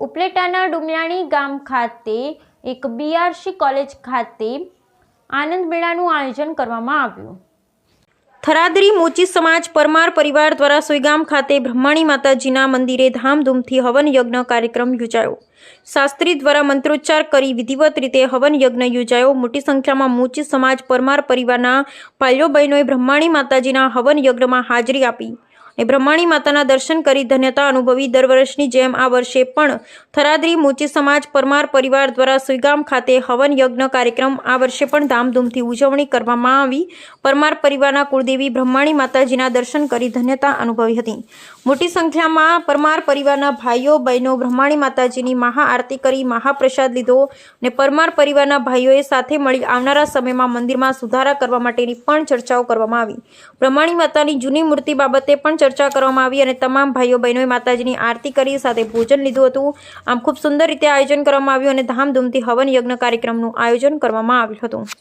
ઉપલેટાના ડુમલાણી ગામ ખાતે એક બીઆરસી કોલેજ ખાતે આનંદ મેળાનું આયોજન કરવામાં આવ્યું. થરાદરી મોચી સમાજ પરમાર પરિવાર દ્વારા સોયગામ ખાતે બ્રહ્માણી માતાજીના મંદિરે ધામધૂમથી હવન યજ્ઞ કાર્યક્રમ યોજાયો. શાસ્ત્રી દ્વારા મંત્રોચ્ચાર કરી વિધિવત રીતે હવન યજ્ઞ યોજાયો. મોટી સંખ્યામાં મોચી સમાજ પરમાર પરિવારના ભાઈઓ બહેનોએ બ્રહ્માણી માતાજીના હવન યજ્ઞમાં હાજરી આપી. અને બ્રહ્માણી માતાના દર્શન કરી ધન્યતા અનુભવી દર વર્ષની જેમ આ વર્ષે પણ થરાદરી મોચી સમાજ પરમાર પરિવાર દ્વારા સુઈગામ ખાતે હવન યજ્ઞ કાર્યક્રમ આ વર્ષે પણ ધામધૂમથી ઉજવણી કરવામાં આવી. પરમાર પરિવારના કુળદેવી બ્રહ્માણી માતાજીના દર્શન કરી ધન્યતા અનુભવી હતી. મોટી સંખ્યામાં પરમાર પરિવારના ભાઈઓ, બહેનો બ્રહ્માણી માતાજીની મહાઆરતી કરી મહાપ્રસાદ લીધો અને પરમાર પરિવારના ભાઈઓએ સાથે મળી આવનારા સમયમાં મંદિરમાં સુધારા કરવા માટેની પણ ચર્ચાઓ કરવામાં આવી. બ્રહ્માણી માતાની જૂની મૂર્તિ બાબતે પણ ચર્ચા કરવામાં આવી અને તમામ ભાઈઓ બહેનોએ માતાજીની આરતી કરી સાથે ભોજન લીધું હતું. આમ ખૂબ સુંદર રીતે આયોજન કરવામાં આવ્યું અને ધામધૂમથી હવન યજ્ઞ કાર્યક્રમનું આયોજન કરવામાં આવ્યું હતું.